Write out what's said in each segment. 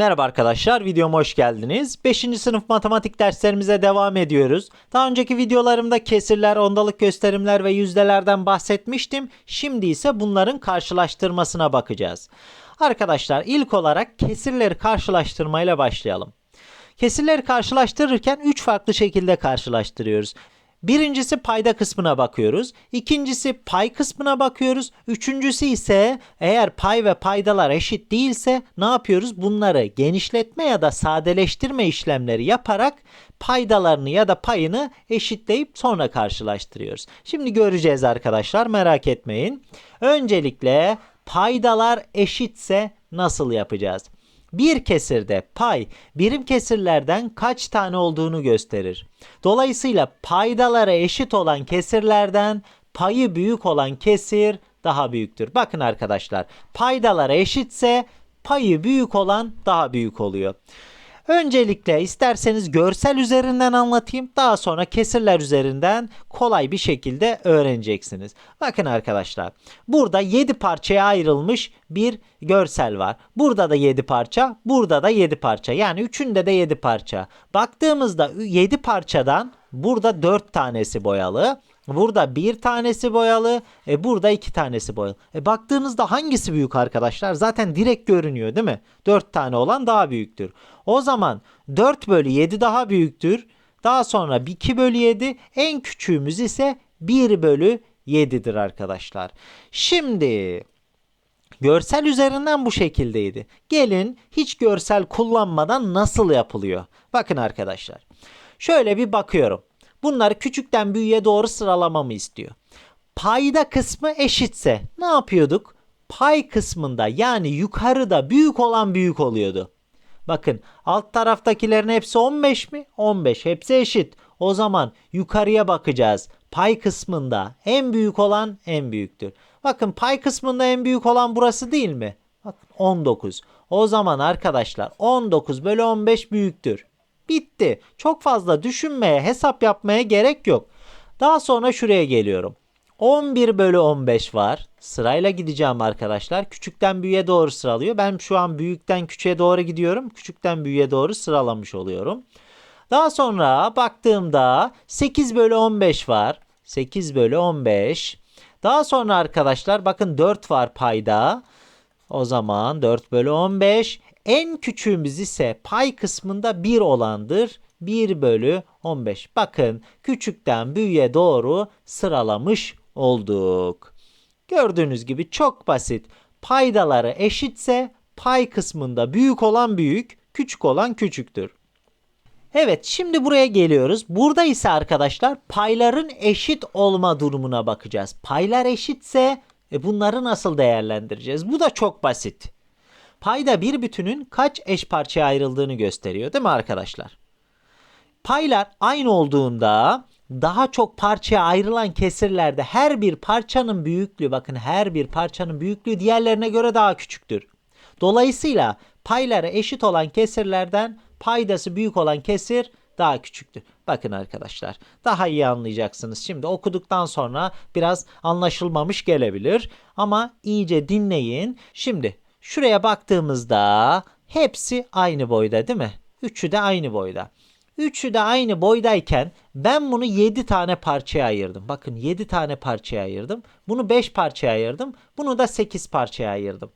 Merhaba arkadaşlar, videoma hoş geldiniz. 5. sınıf matematik derslerimize devam ediyoruz. Daha önceki videolarımda kesirler, ondalık gösterimler ve yüzdelerden bahsetmiştim. Şimdi ise bunların karşılaştırmasına bakacağız. Arkadaşlar ilk olarak kesirleri karşılaştırmayla başlayalım. Kesirleri karşılaştırırken 3 farklı şekilde karşılaştırıyoruz. Birincisi payda kısmına bakıyoruz. İkincisi pay kısmına bakıyoruz. Üçüncüsü ise eğer pay ve paydalar eşit değilse ne yapıyoruz? Bunları genişletme ya da sadeleştirme işlemleri yaparak paydalarını ya da payını eşitleyip sonra karşılaştırıyoruz. Şimdi göreceğiz arkadaşlar merak etmeyin. Öncelikle paydalar eşitse nasıl yapacağız? Bir kesirde pay birim kesirlerden kaç tane olduğunu gösterir. Dolayısıyla paydalara eşit olan kesirlerden payı büyük olan kesir daha büyüktür. Bakın arkadaşlar paydalara eşitse payı büyük olan daha büyük oluyor. Öncelikle isterseniz görsel üzerinden anlatayım. Daha sonra kesirler üzerinden kolay bir şekilde öğreneceksiniz. Bakın arkadaşlar. Burada 7 parçaya ayrılmış bir görsel var. Burada da 7 parça, burada da 7 parça. Yani üçünde de 7 parça. Baktığımızda 7 parçadan burada 4 tanesi boyalı. Burada bir tanesi boyalı. E burada iki tanesi boyalı. E baktığınızda hangisi büyük arkadaşlar? Zaten direkt görünüyor değil mi? 4 tane olan daha büyüktür. O zaman 4 bölü 7 daha büyüktür. Daha sonra 2 bölü 7 en küçüğümüz ise 1 bölü 7'dir arkadaşlar. Şimdi görsel üzerinden bu şekildeydi. Gelin hiç görsel kullanmadan nasıl yapılıyor? Bakın arkadaşlar. Şöyle bir bakıyorum. Bunları küçükten büyüğe doğru sıralamamı istiyor. Payda kısmı eşitse ne yapıyorduk? Pay kısmında yani yukarıda büyük olan büyük oluyordu. Bakın alt taraftakilerin hepsi 15 mi? 15. Hepsi eşit. O zaman yukarıya bakacağız. Pay kısmında en büyük olan en büyüktür. Bakın pay kısmında en büyük olan burası değil mi? Bakın 19. O zaman arkadaşlar 19 bölü 15 büyüktür. Bitti. Çok fazla düşünmeye, hesap yapmaya gerek yok. Daha sonra şuraya geliyorum. 11 bölü 15 var. Sırayla gideceğim arkadaşlar. Küçükten büyüğe doğru sıralıyor. Ben şu an büyükten küçüğe doğru gidiyorum. Küçükten büyüğe doğru sıralamış oluyorum. Daha sonra baktığımda 8 bölü 15 var. 8 bölü 15. Daha sonra arkadaşlar bakın 4 var payda. O zaman 4 bölü 15. En küçüğümüz ise pay kısmında 1 olandır. 1 bölü 15. Bakın küçükten büyüğe doğru sıralamış olduk. Gördüğünüz gibi çok basit. Paydaları eşitse pay kısmında büyük olan büyük, küçük olan küçüktür. Evet şimdi buraya geliyoruz. Burada ise arkadaşlar payların eşit olma durumuna bakacağız. Paylar eşitse e, bunları nasıl değerlendireceğiz? Bu da çok basit. Payda bir bütünün kaç eş parçaya ayrıldığını gösteriyor değil mi arkadaşlar? Paylar aynı olduğunda daha çok parçaya ayrılan kesirlerde her bir parçanın büyüklüğü bakın her bir parçanın büyüklüğü diğerlerine göre daha küçüktür. Dolayısıyla payları eşit olan kesirlerden paydası büyük olan kesir daha küçüktür. Bakın arkadaşlar daha iyi anlayacaksınız. Şimdi okuduktan sonra biraz anlaşılmamış gelebilir ama iyice dinleyin. Şimdi şuraya baktığımızda hepsi aynı boyda değil mi? Üçü de aynı boyda. Üçü de aynı boydayken ben bunu 7 tane parçaya ayırdım. Bakın 7 tane parçaya ayırdım. Bunu 5 parçaya ayırdım. Bunu da 8 parçaya ayırdım.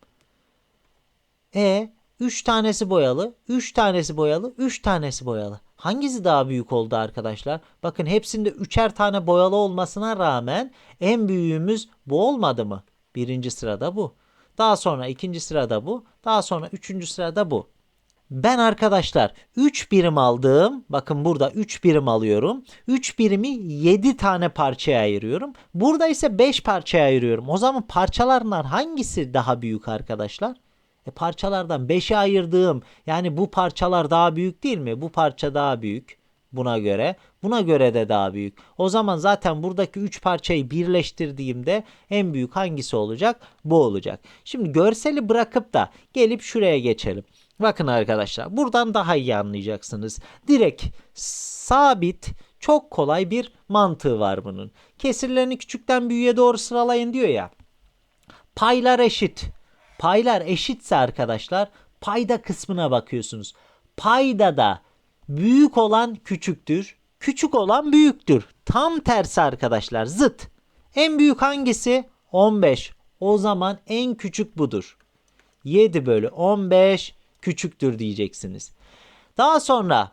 E 3 tanesi boyalı, 3 tanesi boyalı, 3 tanesi boyalı. Hangisi daha büyük oldu arkadaşlar? Bakın hepsinde üçer tane boyalı olmasına rağmen en büyüğümüz bu olmadı mı? Birinci sırada bu. Daha sonra ikinci sırada bu. Daha sonra üçüncü sırada bu. Ben arkadaşlar 3 birim aldım. Bakın burada 3 birim alıyorum. 3 birimi 7 tane parçaya ayırıyorum. Burada ise 5 parçaya ayırıyorum. O zaman parçalarından hangisi daha büyük arkadaşlar? E parçalardan 5'e ayırdığım yani bu parçalar daha büyük değil mi? Bu parça daha büyük buna göre. Buna göre de daha büyük. O zaman zaten buradaki 3 parçayı birleştirdiğimde en büyük hangisi olacak? Bu olacak. Şimdi görseli bırakıp da gelip şuraya geçelim. Bakın arkadaşlar buradan daha iyi anlayacaksınız. Direkt sabit çok kolay bir mantığı var bunun. Kesirlerini küçükten büyüğe doğru sıralayın diyor ya. Paylar eşit. Paylar eşitse arkadaşlar payda kısmına bakıyorsunuz. Payda da büyük olan küçüktür, küçük olan büyüktür. Tam tersi arkadaşlar zıt. En büyük hangisi? 15. O zaman en küçük budur. 7 bölü 15 küçüktür diyeceksiniz. Daha sonra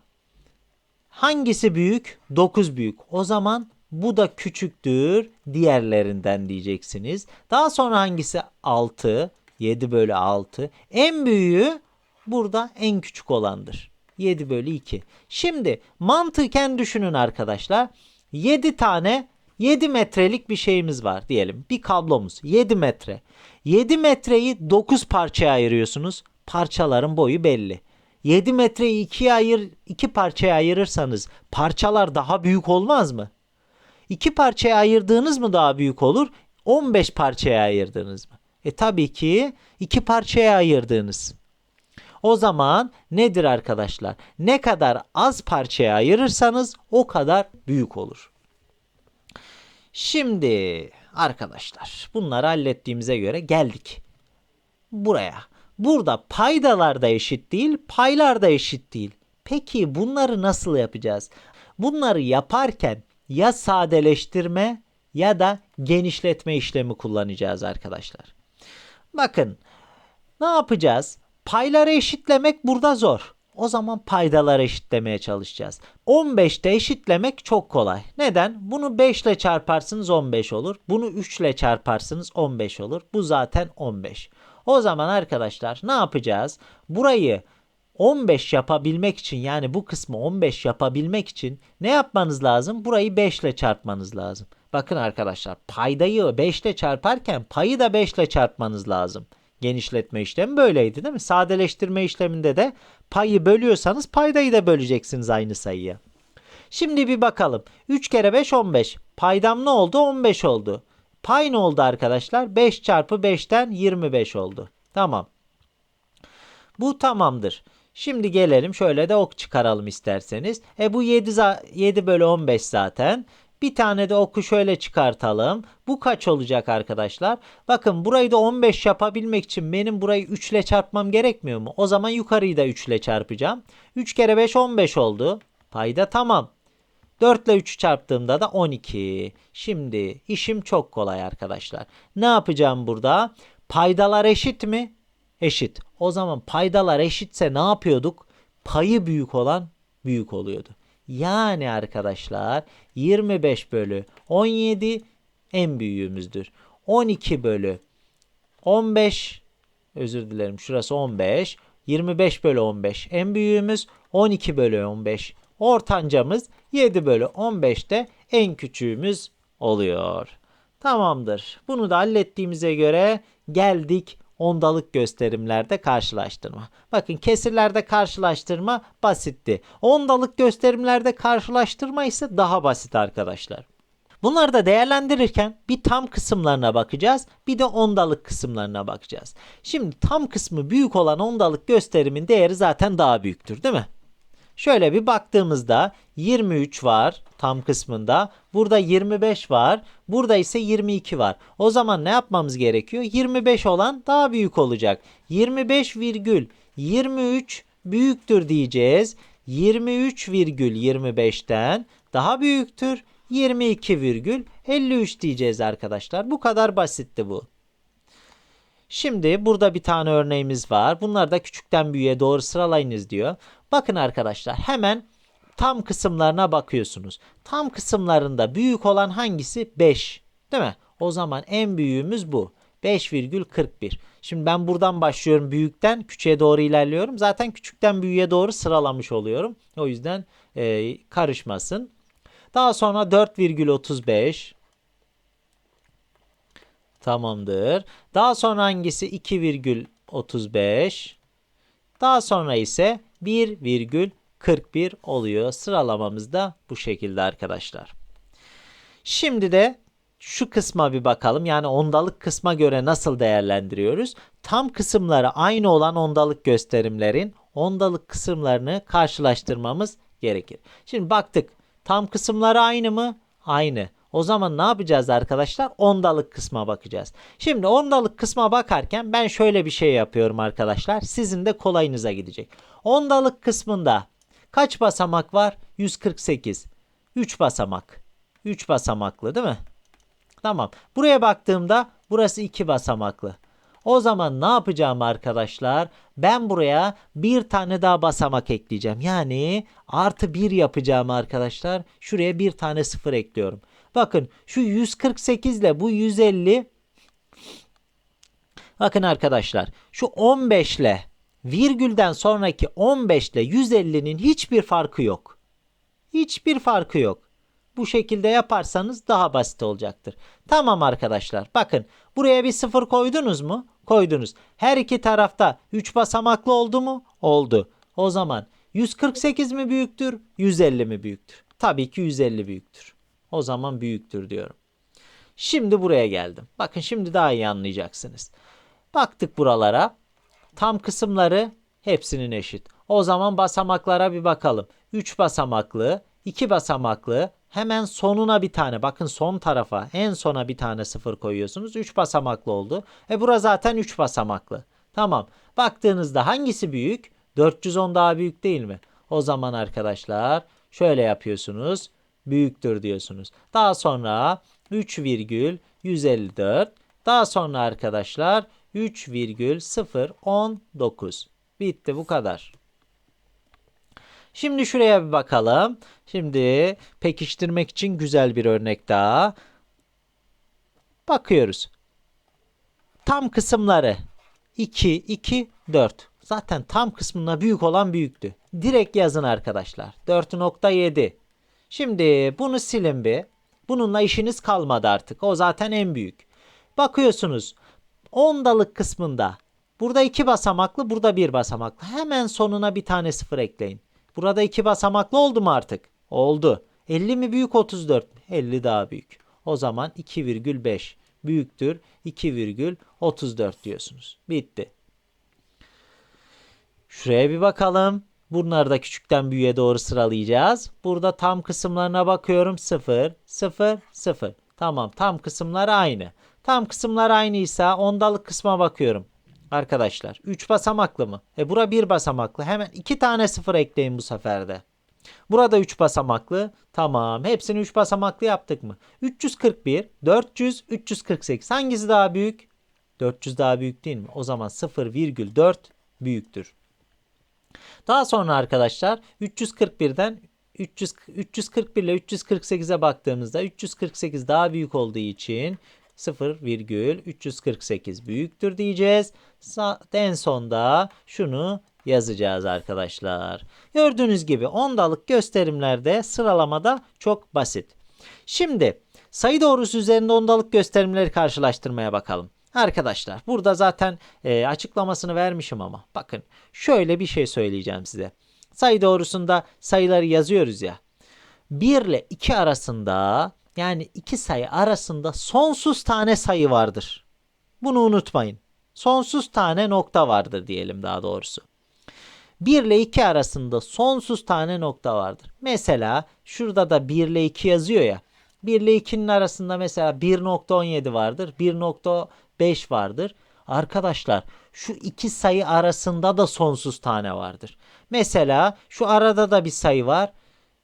hangisi büyük? 9 büyük. O zaman bu da küçüktür diğerlerinden diyeceksiniz. Daha sonra hangisi 6? 7 bölü 6. En büyüğü burada en küçük olandır. 7 bölü 2. Şimdi mantıken düşünün arkadaşlar. 7 tane 7 metrelik bir şeyimiz var diyelim. Bir kablomuz 7 metre. 7 metreyi 9 parçaya ayırıyorsunuz. Parçaların boyu belli. 7 metreyi ikiye ayır, iki parçaya ayırırsanız parçalar daha büyük olmaz mı? İki parçaya ayırdığınız mı daha büyük olur? 15 parçaya ayırdığınız mı? E tabii ki iki parçaya ayırdığınız. O zaman nedir arkadaşlar? Ne kadar az parçaya ayırırsanız o kadar büyük olur. Şimdi arkadaşlar bunları hallettiğimize göre geldik buraya. Burada paydalar da eşit değil, paylar da eşit değil. Peki bunları nasıl yapacağız? Bunları yaparken ya sadeleştirme ya da genişletme işlemi kullanacağız arkadaşlar. Bakın ne yapacağız? Payları eşitlemek burada zor. O zaman paydaları eşitlemeye çalışacağız. 15'te eşitlemek çok kolay. Neden? Bunu 5 ile çarparsınız 15 olur. Bunu 3 ile çarparsınız 15 olur. Bu zaten 15. O zaman arkadaşlar ne yapacağız? Burayı 15 yapabilmek için yani bu kısmı 15 yapabilmek için ne yapmanız lazım? Burayı 5 ile çarpmanız lazım. Bakın arkadaşlar paydayı 5 ile çarparken payı da 5 ile çarpmanız lazım. Genişletme işlemi böyleydi değil mi? Sadeleştirme işleminde de payı bölüyorsanız paydayı da böleceksiniz aynı sayıya. Şimdi bir bakalım. 3 kere 5 15. Paydam ne oldu? 15 oldu. Pay ne oldu arkadaşlar? 5 çarpı 5'ten 25 oldu. Tamam. Bu tamamdır. Şimdi gelelim şöyle de ok çıkaralım isterseniz. E bu 7, 7 bölü 15 zaten. Bir tane de oku şöyle çıkartalım. Bu kaç olacak arkadaşlar? Bakın burayı da 15 yapabilmek için benim burayı 3 ile çarpmam gerekmiyor mu? O zaman yukarıyı da 3 ile çarpacağım. 3 kere 5 15 oldu. Payda tamam. 4 ile 3'ü çarptığımda da 12. Şimdi işim çok kolay arkadaşlar. Ne yapacağım burada? Paydalar eşit mi? Eşit. O zaman paydalar eşitse ne yapıyorduk? Payı büyük olan büyük oluyordu. Yani arkadaşlar 25 bölü 17 en büyüğümüzdür. 12 bölü 15 özür dilerim şurası 15. 25 bölü 15 en büyüğümüz 12 bölü 15 ortancamız 7 bölü 15'te en küçüğümüz oluyor. Tamamdır. Bunu da hallettiğimize göre geldik ondalık gösterimlerde karşılaştırma. Bakın kesirlerde karşılaştırma basitti. Ondalık gösterimlerde karşılaştırma ise daha basit arkadaşlar. Bunları da değerlendirirken bir tam kısımlarına bakacağız, bir de ondalık kısımlarına bakacağız. Şimdi tam kısmı büyük olan ondalık gösterimin değeri zaten daha büyüktür, değil mi? Şöyle bir baktığımızda 23 var tam kısmında. Burada 25 var. Burada ise 22 var. O zaman ne yapmamız gerekiyor? 25 olan daha büyük olacak. 25 virgül 23 büyüktür diyeceğiz. 23 virgül 25'ten daha büyüktür. 22 virgül 53 diyeceğiz arkadaşlar. Bu kadar basitti bu. Şimdi burada bir tane örneğimiz var. Bunları da küçükten büyüğe doğru sıralayınız diyor. Bakın arkadaşlar hemen tam kısımlarına bakıyorsunuz. Tam kısımlarında büyük olan hangisi? 5. Değil mi? O zaman en büyüğümüz bu. 5,41. Şimdi ben buradan başlıyorum büyükten küçüğe doğru ilerliyorum. Zaten küçükten büyüğe doğru sıralamış oluyorum. O yüzden e, karışmasın. Daha sonra 4,35 Tamamdır. Daha sonra hangisi 2,35 Daha sonra ise 1,41 oluyor. Sıralamamız da bu şekilde arkadaşlar. Şimdi de şu kısma bir bakalım. Yani ondalık kısma göre nasıl değerlendiriyoruz? Tam kısımları aynı olan ondalık gösterimlerin ondalık kısımlarını karşılaştırmamız gerekir. Şimdi baktık. Tam kısımları aynı mı? Aynı. O zaman ne yapacağız arkadaşlar? Ondalık kısma bakacağız. Şimdi ondalık kısma bakarken ben şöyle bir şey yapıyorum arkadaşlar. Sizin de kolayınıza gidecek. Ondalık kısmında kaç basamak var? 148. 3 basamak. 3 basamaklı değil mi? Tamam. Buraya baktığımda burası 2 basamaklı. O zaman ne yapacağım arkadaşlar? Ben buraya bir tane daha basamak ekleyeceğim. Yani artı 1 yapacağım arkadaşlar. Şuraya bir tane sıfır ekliyorum. Bakın şu 148 ile bu 150 Bakın arkadaşlar şu 15 ile virgülden sonraki 15 ile 150'nin hiçbir farkı yok. Hiçbir farkı yok. Bu şekilde yaparsanız daha basit olacaktır. Tamam arkadaşlar. Bakın buraya bir sıfır koydunuz mu? Koydunuz. Her iki tarafta 3 basamaklı oldu mu? Oldu. O zaman 148 mi büyüktür? 150 mi büyüktür? Tabii ki 150 büyüktür. O zaman büyüktür diyorum. Şimdi buraya geldim. Bakın şimdi daha iyi anlayacaksınız. Baktık buralara. Tam kısımları hepsinin eşit. O zaman basamaklara bir bakalım. 3 basamaklı, 2 basamaklı, hemen sonuna bir tane bakın son tarafa en sona bir tane sıfır koyuyorsunuz. 3 basamaklı oldu. E bura zaten 3 basamaklı. Tamam. Baktığınızda hangisi büyük? 410 daha büyük değil mi? O zaman arkadaşlar şöyle yapıyorsunuz. Büyüktür diyorsunuz. Daha sonra 3,154 daha sonra arkadaşlar 3,019 bitti bu kadar. Şimdi şuraya bir bakalım. Şimdi pekiştirmek için güzel bir örnek daha. Bakıyoruz. Tam kısımları 2, 2, 4. Zaten tam kısmına büyük olan büyüktü. Direkt yazın arkadaşlar. 4.7. Şimdi bunu silin bir. Bununla işiniz kalmadı artık. O zaten en büyük. Bakıyorsunuz. Ondalık kısmında. Burada iki basamaklı, burada bir basamaklı. Hemen sonuna bir tane sıfır ekleyin. Burada iki basamaklı oldu mu artık? Oldu. 50 mi büyük 34 mi? 50 daha büyük. O zaman 2,5 büyüktür 2,34 diyorsunuz. Bitti. Şuraya bir bakalım. Bunları da küçükten büyüğe doğru sıralayacağız. Burada tam kısımlarına bakıyorum. 0, 0, 0. Tamam tam kısımlar aynı. Tam kısımlar aynıysa ondalık kısma bakıyorum. Arkadaşlar 3 basamaklı mı? E bura 1 basamaklı. Hemen 2 tane sıfır ekleyin bu seferde. Burada 3 basamaklı. Tamam. Hepsini 3 basamaklı yaptık mı? 341, 400, 348. Hangisi daha büyük? 400 daha büyük değil mi? O zaman 0,4 büyüktür. Daha sonra arkadaşlar 341'den 300, 341 ile 348'e baktığımızda 348 daha büyük olduğu için 0,348 büyüktür diyeceğiz. En sonda şunu yazacağız arkadaşlar. Gördüğünüz gibi ondalık gösterimlerde sıralamada çok basit. Şimdi sayı doğrusu üzerinde ondalık gösterimleri karşılaştırmaya bakalım. Arkadaşlar burada zaten e, açıklamasını vermişim ama bakın şöyle bir şey söyleyeceğim size. Sayı doğrusunda sayıları yazıyoruz ya. 1 ile 2 arasında yani iki sayı arasında sonsuz tane sayı vardır. Bunu unutmayın. Sonsuz tane nokta vardır diyelim daha doğrusu. 1 ile 2 arasında sonsuz tane nokta vardır. Mesela şurada da 1 ile 2 yazıyor ya. 1 ile 2'nin arasında mesela 1.17 vardır. 1.5 vardır. Arkadaşlar şu iki sayı arasında da sonsuz tane vardır. Mesela şu arada da bir sayı var.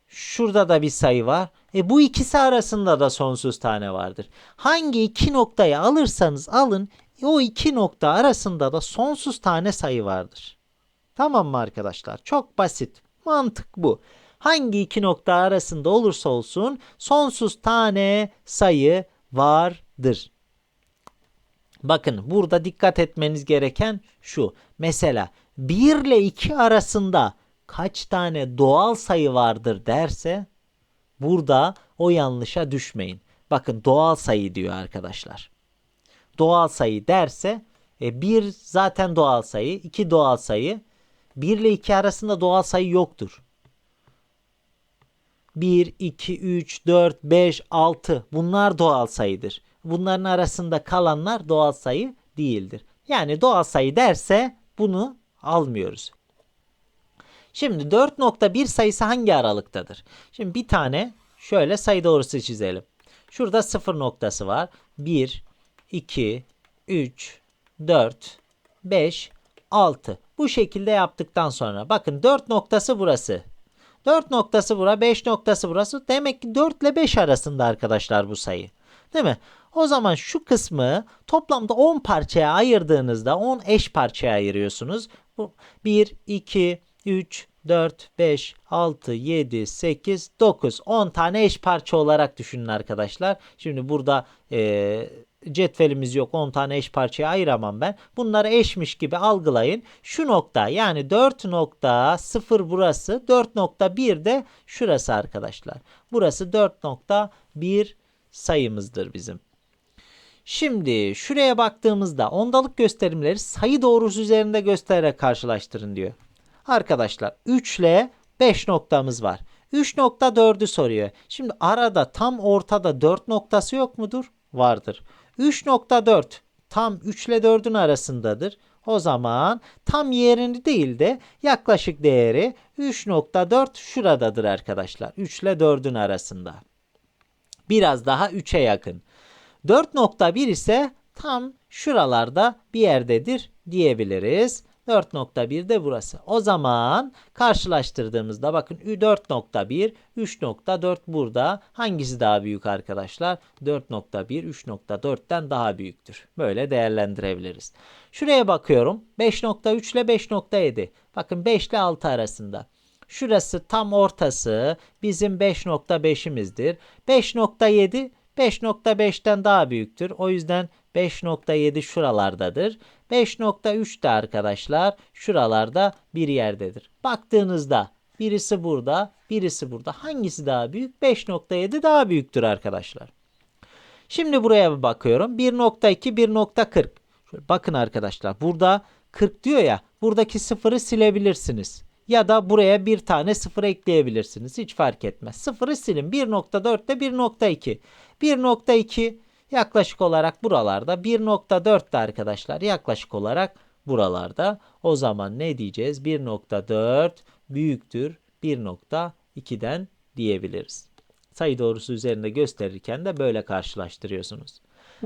Şurada da bir sayı var. E bu ikisi arasında da sonsuz tane vardır. Hangi iki noktayı alırsanız alın o iki nokta arasında da sonsuz tane sayı vardır. Tamam mı arkadaşlar? Çok basit. Mantık bu. Hangi iki nokta arasında olursa olsun sonsuz tane sayı vardır. Bakın burada dikkat etmeniz gereken şu. Mesela 1 ile 2 arasında kaç tane doğal sayı vardır derse burada o yanlışa düşmeyin. Bakın doğal sayı diyor arkadaşlar. Doğal sayı derse e, 1 zaten doğal sayı, 2 doğal sayı. 1 ile 2 arasında doğal sayı yoktur. 1, 2, 3, 4, 5, 6 bunlar doğal sayıdır. Bunların arasında kalanlar doğal sayı değildir. Yani doğal sayı derse bunu almıyoruz. Şimdi 4.1 sayısı hangi aralıktadır? Şimdi bir tane şöyle sayı doğrusu çizelim. Şurada sıfır noktası var. 1, 2, 3, 4, 5, 6. Bu şekilde yaptıktan sonra bakın 4 noktası burası. 4 noktası bura, 5 noktası burası. Demek ki 4 ile 5 arasında arkadaşlar bu sayı. Değil mi? O zaman şu kısmı toplamda 10 parçaya ayırdığınızda 10 eş parçaya ayırıyorsunuz. Bu 1, 2, 3, 4, 5, 6, 7, 8, 9. 10 tane eş parça olarak düşünün arkadaşlar. Şimdi burada e, cetvelimiz yok. 10 tane eş parçaya ayıramam ben. Bunları eşmiş gibi algılayın. Şu nokta yani 4.0 burası. 4.1 de şurası arkadaşlar. Burası 4.1 sayımızdır bizim. Şimdi şuraya baktığımızda ondalık gösterimleri sayı doğrusu üzerinde göstererek karşılaştırın diyor. Arkadaşlar 3 ile 5 noktamız var. 3.4'ü soruyor. Şimdi arada tam ortada 4 noktası yok mudur? Vardır. 3.4 tam 3 ile 4'ün arasındadır. O zaman tam yerini değil de yaklaşık değeri 3.4 şuradadır arkadaşlar. 3 ile 4'ün arasında. Biraz daha 3'e yakın. 4.1 ise tam şuralarda bir yerdedir diyebiliriz. 4.1 de burası. O zaman karşılaştırdığımızda bakın 4.1, 3.4 burada. Hangisi daha büyük arkadaşlar? 4.1 3.4'ten daha büyüktür. Böyle değerlendirebiliriz. Şuraya bakıyorum. 5.3 ile 5.7. Bakın 5 ile 6 arasında. Şurası tam ortası bizim 5.5'imizdir. 5.7 5.5'ten daha büyüktür. O yüzden 5.7 şuralardadır. 5.3 de arkadaşlar şuralarda bir yerdedir. Baktığınızda birisi burada, birisi burada. Hangisi daha büyük? 5.7 daha büyüktür arkadaşlar. Şimdi buraya bakıyorum. 1.2, 1.40. Bakın arkadaşlar burada 40 diyor ya. Buradaki sıfırı silebilirsiniz. Ya da buraya bir tane sıfır ekleyebilirsiniz. Hiç fark etmez. Sıfırı silin. 1.4 ile 1.2. 1.2 yaklaşık olarak buralarda. 1.4 de arkadaşlar yaklaşık olarak buralarda. O zaman ne diyeceğiz? 1.4 büyüktür 1.2'den diyebiliriz. Sayı doğrusu üzerinde gösterirken de böyle karşılaştırıyorsunuz.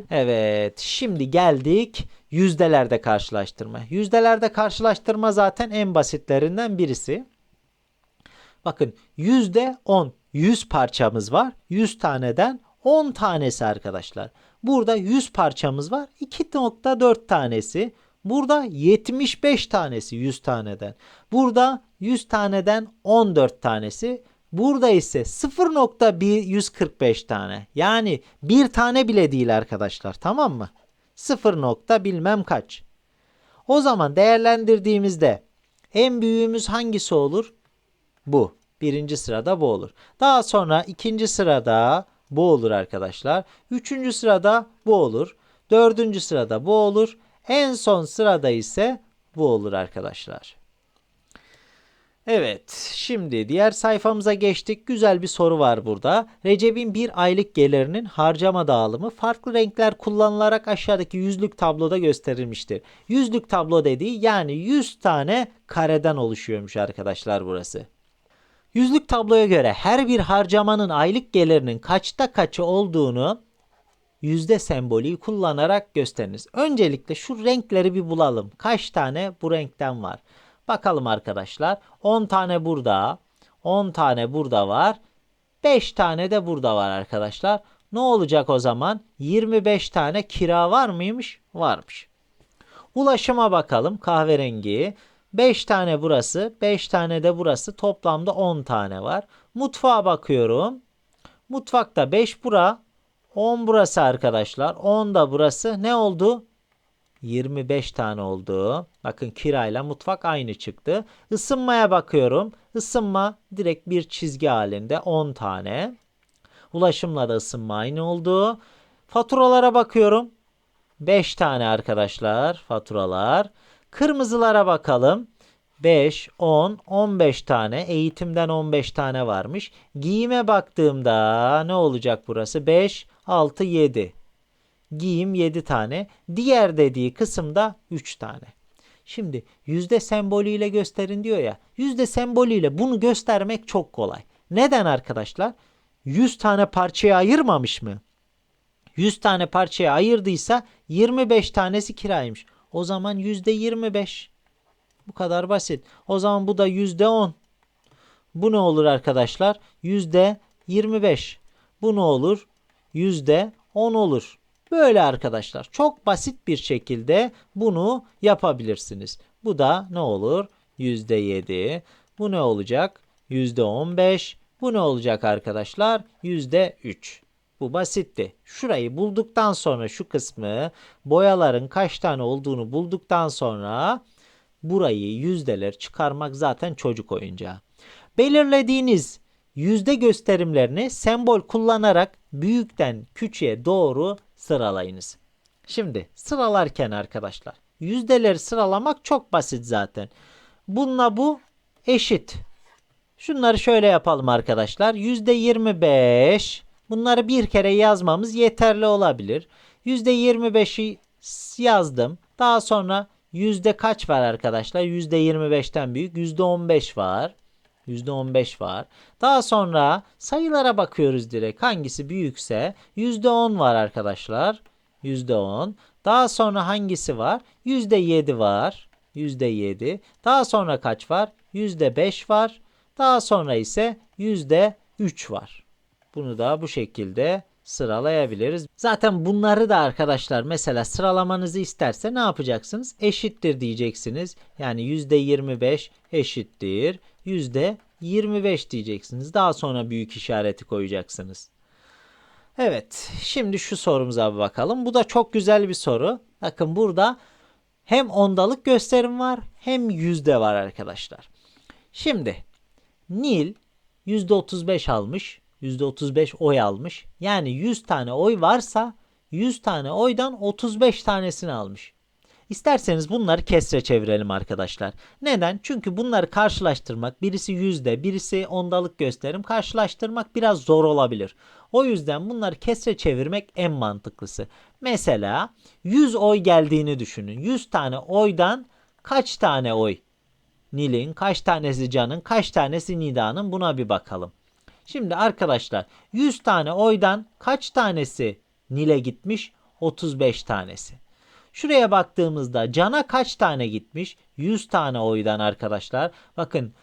Evet, şimdi geldik yüzdelerde karşılaştırma. Yüzdelerde karşılaştırma zaten en basitlerinden birisi. Bakın yüzde 10, 100 parçamız var. 100 taneden 10 tanesi arkadaşlar. Burada 100 parçamız var. 2.4 tanesi. Burada 75 tanesi 100 taneden. Burada 100 taneden 14 tanesi. Burada ise 0.145 tane. Yani bir tane bile değil arkadaşlar. Tamam mı? 0 nokta bilmem kaç. O zaman değerlendirdiğimizde en büyüğümüz hangisi olur? Bu. Birinci sırada bu olur. Daha sonra ikinci sırada bu olur arkadaşlar. Üçüncü sırada bu olur. Dördüncü sırada bu olur. En son sırada ise bu olur arkadaşlar. Evet, şimdi diğer sayfamıza geçtik. Güzel bir soru var burada. Recep'in bir aylık gelirinin harcama dağılımı farklı renkler kullanılarak aşağıdaki yüzlük tabloda gösterilmiştir. Yüzlük tablo dediği yani 100 tane kareden oluşuyormuş arkadaşlar burası. Yüzlük tabloya göre her bir harcamanın aylık gelirinin kaçta kaçı olduğunu yüzde sembolü kullanarak gösteriniz. Öncelikle şu renkleri bir bulalım. Kaç tane bu renkten var? Bakalım arkadaşlar. 10 tane burada. 10 tane burada var. 5 tane de burada var arkadaşlar. Ne olacak o zaman? 25 tane kira var mıymış? Varmış. Ulaşıma bakalım. Kahverengi. 5 tane burası, 5 tane de burası. Toplamda 10 tane var. Mutfağa bakıyorum. Mutfakta 5 bura, 10 burası arkadaşlar. 10 da burası. Ne oldu? 25 tane oldu. Bakın kirayla mutfak aynı çıktı. Isınmaya bakıyorum. Isınma direkt bir çizgi halinde 10 tane. Ulaşımla da ısınma aynı oldu. Faturalara bakıyorum. 5 tane arkadaşlar faturalar. Kırmızılara bakalım. 5, 10, 15 tane. Eğitimden 15 tane varmış. Giyime baktığımda ne olacak burası? 5, 6, 7. Giyim 7 tane. Diğer dediği kısımda 3 tane. Şimdi yüzde sembolüyle gösterin diyor ya. Yüzde sembolüyle bunu göstermek çok kolay. Neden arkadaşlar? 100 tane parçaya ayırmamış mı? 100 tane parçaya ayırdıysa 25 tanesi kiraymış. O zaman %25. Bu kadar basit. O zaman bu da %10. Bu ne olur arkadaşlar? %25. Bu ne olur? %10 olur. Böyle arkadaşlar. Çok basit bir şekilde bunu yapabilirsiniz. Bu da ne olur? %7. Bu ne olacak? %15. Bu ne olacak arkadaşlar? %3. Bu basitti. Şurayı bulduktan sonra şu kısmı boyaların kaç tane olduğunu bulduktan sonra burayı yüzdeler çıkarmak zaten çocuk oyuncağı. Belirlediğiniz yüzde gösterimlerini sembol kullanarak büyükten küçüğe doğru sıralayınız. Şimdi sıralarken arkadaşlar yüzdeleri sıralamak çok basit zaten. Bununla bu eşit. Şunları şöyle yapalım arkadaşlar. %25 bunları bir kere yazmamız yeterli olabilir. %25'i yazdım. Daha sonra yüzde kaç var arkadaşlar? %25'ten büyük %15 var. %15 var. Daha sonra sayılara bakıyoruz direkt. Hangisi büyükse %10 var arkadaşlar. %10. Daha sonra hangisi var? %7 var. %7. Daha sonra kaç var? %5 var. Daha sonra ise %3 var. Bunu da bu şekilde sıralayabiliriz. Zaten bunları da arkadaşlar mesela sıralamanızı isterse ne yapacaksınız? Eşittir diyeceksiniz. Yani %25 eşittir. %25 diyeceksiniz. Daha sonra büyük işareti koyacaksınız. Evet, şimdi şu sorumuza bir bakalım. Bu da çok güzel bir soru. Bakın burada hem ondalık gösterim var hem yüzde var arkadaşlar. Şimdi Nil %35 almış. %35 oy almış. Yani 100 tane oy varsa 100 tane oydan 35 tanesini almış. İsterseniz bunları kesre çevirelim arkadaşlar. Neden? Çünkü bunları karşılaştırmak birisi yüzde birisi ondalık gösterim karşılaştırmak biraz zor olabilir. O yüzden bunları kesre çevirmek en mantıklısı. Mesela 100 oy geldiğini düşünün. 100 tane oydan kaç tane oy? Nil'in, kaç tanesi Can'ın, kaç tanesi Nida'nın buna bir bakalım. Şimdi arkadaşlar 100 tane oydan kaç tanesi Nil'e gitmiş? 35 tanesi. Şuraya baktığımızda Can'a kaç tane gitmiş? 100 tane oydan arkadaşlar. Bakın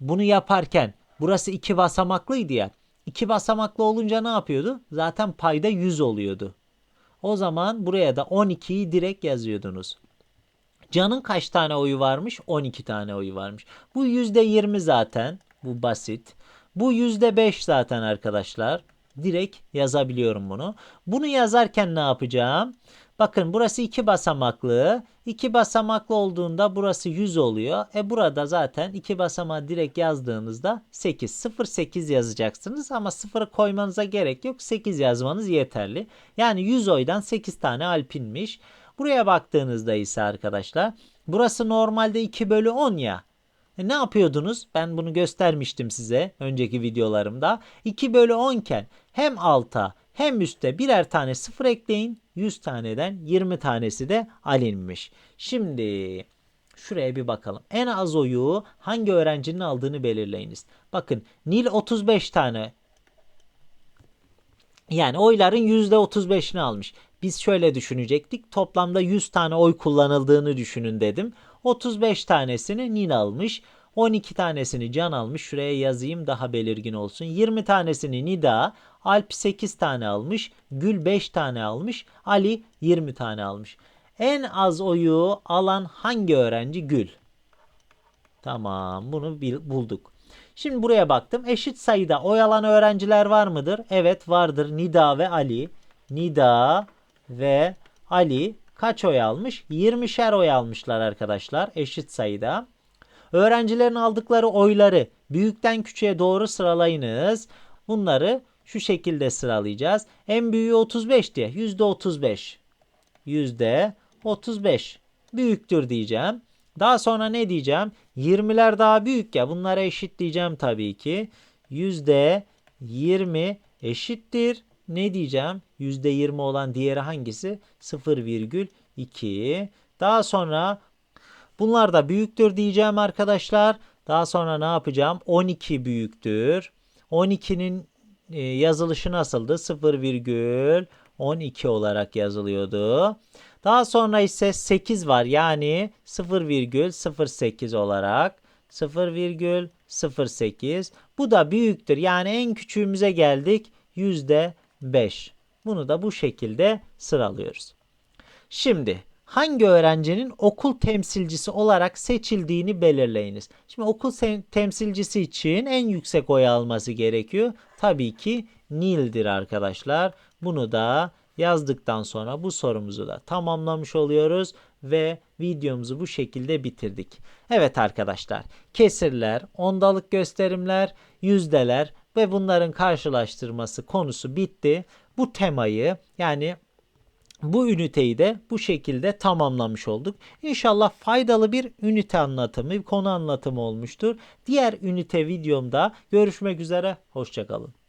bunu yaparken burası iki basamaklıydı ya. İki basamaklı olunca ne yapıyordu? Zaten payda 100 oluyordu. O zaman buraya da 12'yi direkt yazıyordunuz. Can'ın kaç tane oyu varmış? 12 tane oyu varmış. Bu %20 zaten. Bu basit. Bu %5 zaten arkadaşlar. Direkt yazabiliyorum bunu. Bunu yazarken ne yapacağım? Bakın burası iki basamaklı. İki basamaklı olduğunda burası 100 oluyor. E burada zaten iki basamağı direkt yazdığınızda 8. 0 8 yazacaksınız ama 0'ı koymanıza gerek yok. 8 yazmanız yeterli. Yani 100 oydan 8 tane alpinmiş. Buraya baktığınızda ise arkadaşlar burası normalde 2 bölü 10 ya. E ne yapıyordunuz? Ben bunu göstermiştim size önceki videolarımda. 2 bölü 10 iken hem alta hem üste birer tane sıfır ekleyin. 100 taneden 20 tanesi de alinmiş. Şimdi şuraya bir bakalım. En az oyu hangi öğrencinin aldığını belirleyiniz. Bakın Nil 35 tane yani oyların %35'ini almış. Biz şöyle düşünecektik. Toplamda 100 tane oy kullanıldığını düşünün dedim. 35 tanesini Nil almış. 12 tanesini Can almış. Şuraya yazayım daha belirgin olsun. 20 tanesini Nida, Alp 8 tane almış. Gül 5 tane almış. Ali 20 tane almış. En az oyu alan hangi öğrenci? Gül. Tamam bunu bulduk. Şimdi buraya baktım. Eşit sayıda oy alan öğrenciler var mıdır? Evet vardır. Nida ve Ali. Nida ve Ali kaç oy almış? 20'şer oy almışlar arkadaşlar eşit sayıda. Öğrencilerin aldıkları oyları büyükten küçüğe doğru sıralayınız. Bunları şu şekilde sıralayacağız. En büyüğü 35 diye. Yüzde 35. Yüzde 35. Büyüktür diyeceğim. Daha sonra ne diyeceğim? 20'ler daha büyük ya. Bunlara eşit diyeceğim tabii ki. Yüzde 20 eşittir. Ne diyeceğim? Yüzde 20 olan diğeri hangisi? 0,2. Daha sonra bunlar da büyüktür diyeceğim arkadaşlar. Daha sonra ne yapacağım? 12 büyüktür. 12'nin e, yazılışı nasıldı? 0,12 12 olarak yazılıyordu. Daha sonra ise 8 var yani 0,08 olarak 0,08 bu da büyüktür yani en küçüğümüze geldik %5. Bunu da bu şekilde sıralıyoruz. Şimdi hangi öğrencinin okul temsilcisi olarak seçildiğini belirleyiniz. Şimdi okul temsilcisi için en yüksek oy alması gerekiyor. Tabii ki Nil'dir arkadaşlar. Bunu da yazdıktan sonra bu sorumuzu da tamamlamış oluyoruz ve videomuzu bu şekilde bitirdik. Evet arkadaşlar, kesirler, ondalık gösterimler, yüzdeler ve bunların karşılaştırması konusu bitti. Bu temayı yani bu üniteyi de bu şekilde tamamlamış olduk. İnşallah faydalı bir ünite anlatımı, bir konu anlatımı olmuştur. Diğer ünite videomda görüşmek üzere. Hoşçakalın.